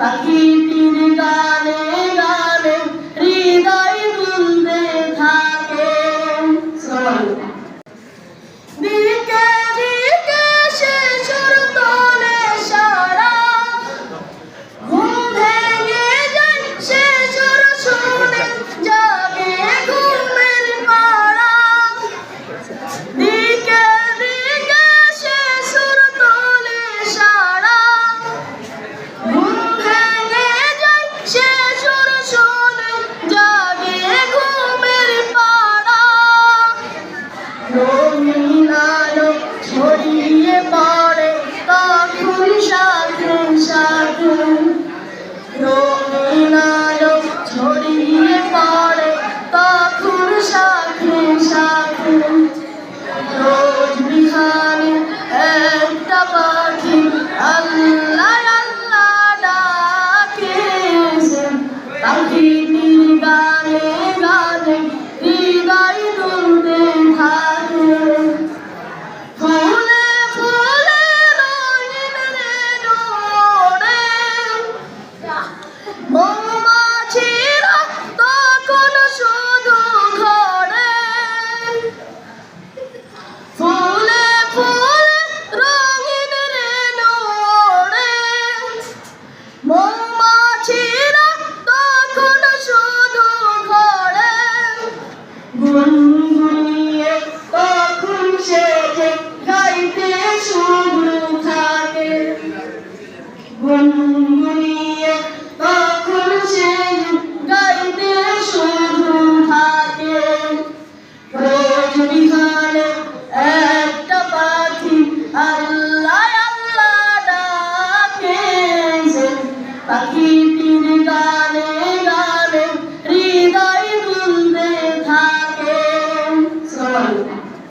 পাখিটির গানে গানে হৃদয় আল্লাহ আল্লাহ ডাকে পাখি